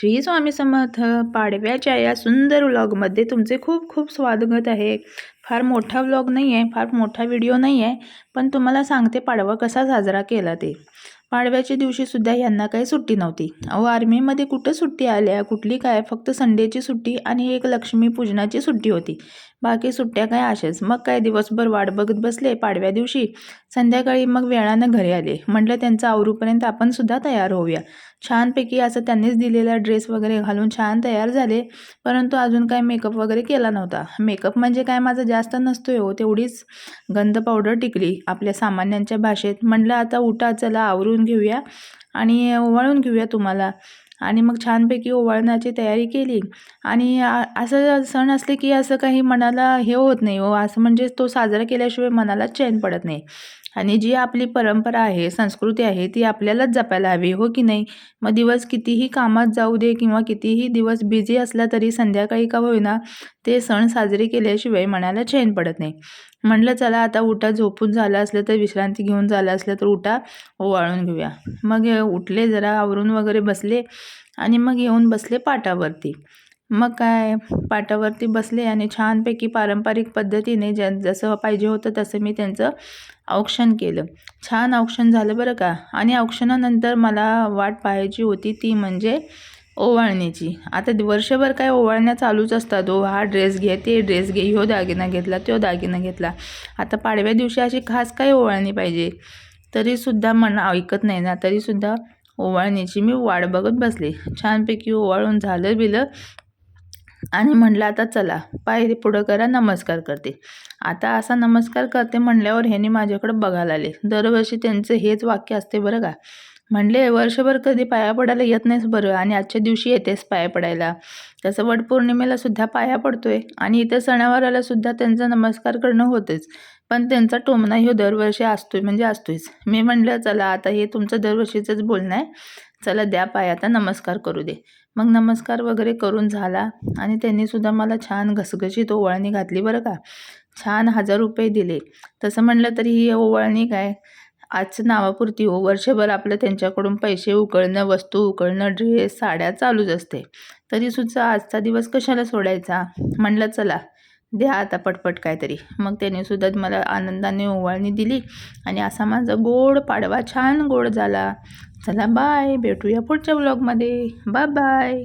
श्री स्वामी समर्थ पाडव्याच्या या सुंदर व्लॉगमध्ये तुमचे खूप खूप स्वागत आहे. फार मोठा व्लॉग नाही आहे फार मोठा व्हिडिओ नाही आहे पण तुम्हाला सांगते पाडवा कसा साजरा केला ते. पाडव्याच्या दिवशीसुद्धा यांना काही सुट्टी नव्हती. अहो आर्मीमध्ये कुठं सुट्टी आल्या? कुठली काय? फक्त संडेची सुट्टी आणि एक लक्ष्मीपूजनाची सुट्टी होती. बाकी सुट्ट्या काय असेच मग काय दिवसभर वाट बघत बसले पाडव्या दिवशी? संध्याकाळी मग वेळानं घरी आले. म्हटलं त्यांचं आवरूपर्यंत आपण सुद्धा तयार होऊया. छानपैकी असं त्यांनीच दिलेला ड्रेस वगैरे घालून छान तयार झाले. परंतु अजून काय मेकअप वगैरे केला नव्हता. मेकअप म्हणजे काय माझा जास्त नसतोय हो तेवढीच गंध पावडर टिकली आपल्या सामान्यांच्या भाषेत. म्हटलं आता उठा चला आवरून घेऊया आणि ओवाळून घेऊया तुम्हाला. आणि मग छानपैकी ओवाळण्याची तयारी केली. आणि असं सण असले की असं काही मनाला हे होत नाही हो. असं म्हणजे तो साजरा केल्याशिवाय मनाला चैन पडत नाही. आणि जी आपली परंपरा आहे संस्कृती आहे ती आपल्यालाच जपायला हवी हो की नाही? मग दिवस कितीही कामात जाऊ दे किंवा कितीही दिवस बिझी असला तरी संध्याकाळी का होईना ते सण साजरे केल्याशिवाय मनाला चैन पडत नाही. म्हटलं चला आता उठा झोपून झालं असलं तर विश्रांती घेऊन झालं असलं तर उठा ओवाळून घेऊया. मग उठले जरा आवरून वगैरे बसले. आणि मग येऊन बसले पाटावरती. मग काय पाटावरती बसले आणि छानपैकी पारंपरिक पद्धतीने ज्या जसं पाहिजे होतं तसं मी त्यांचं औक्षण केलं. छान औक्षण झालं बरं का. आणि औक्षणानंतर मला वाट पाहायची होती ती म्हणजे ओवाळणीची आता वर्षभर काय ओवाळण्या चालूच असतात हो हा ड्रेस घे ते ड्रेस घे ह्यो दागिना घेतला तो दागिना घेतला. आता पाडव्या दिवशी अशी खास काय ओवाळणी पाहिजे. तरीसुद्धा मन ऐकत नाही ना. तरीसुद्धा ओवाळणीची मी वाट बघत बसले. छानपैकी ओवाळून झालं बिलं आणि म्हणलं आता चला पाय पुढं करा नमस्कार करते. आता असा नमस्कार करते म्हणल्यावर ह्याने माझ्याकडे बघायला आले. दरवर्षी त्यांचं हेच वाक्य असते बरं का. म्हणले वर्षभर कधी पाया पडायला येत नाहीस बरं आणि आजच्या दिवशी येतेस पाया पडायला. तसं वटपौर्णिमेला सुद्धा पाया पडतोय आणि इतर सणावाराला सुद्धा त्यांचा नमस्कार करणं होतेच. पण त्यांचा टोमणा ह्यो दरवर्षी असतोय म्हणजे असतोयच. मी म्हणलं चला आता हे तुमचं दरवर्षीचंच बोलणं आहे. चला द्या पाय आता नमस्कार करू दे. मग नमस्कार वगैरे करून झाला आणि त्यांनी सुद्धा मला छान घसघशीत ओवाळणी घातली बरं का. छान हजार रुपये दिले. तसं म्हणलं तरी ही ओवाळणी काय? आजचं नावापुरती हो. वर्षभर आपलं त्यांच्याकडून पैसे उकळणं वस्तू उकळणं ड्रेस साड्या चालूच असते. तरीसुद्धा आजचा दिवस कशाला सोडायचा? म्हणलं चला. द्या आता पटपट काहीतरी. मग त्याने सुद्धा मला आनंदाने ओवाळणी दिली आणि असा माझा गोड पाडवा छान गोड झाला. चला बाय भेटूया पुढच्या ब्लॉगमध्ये बाय बाय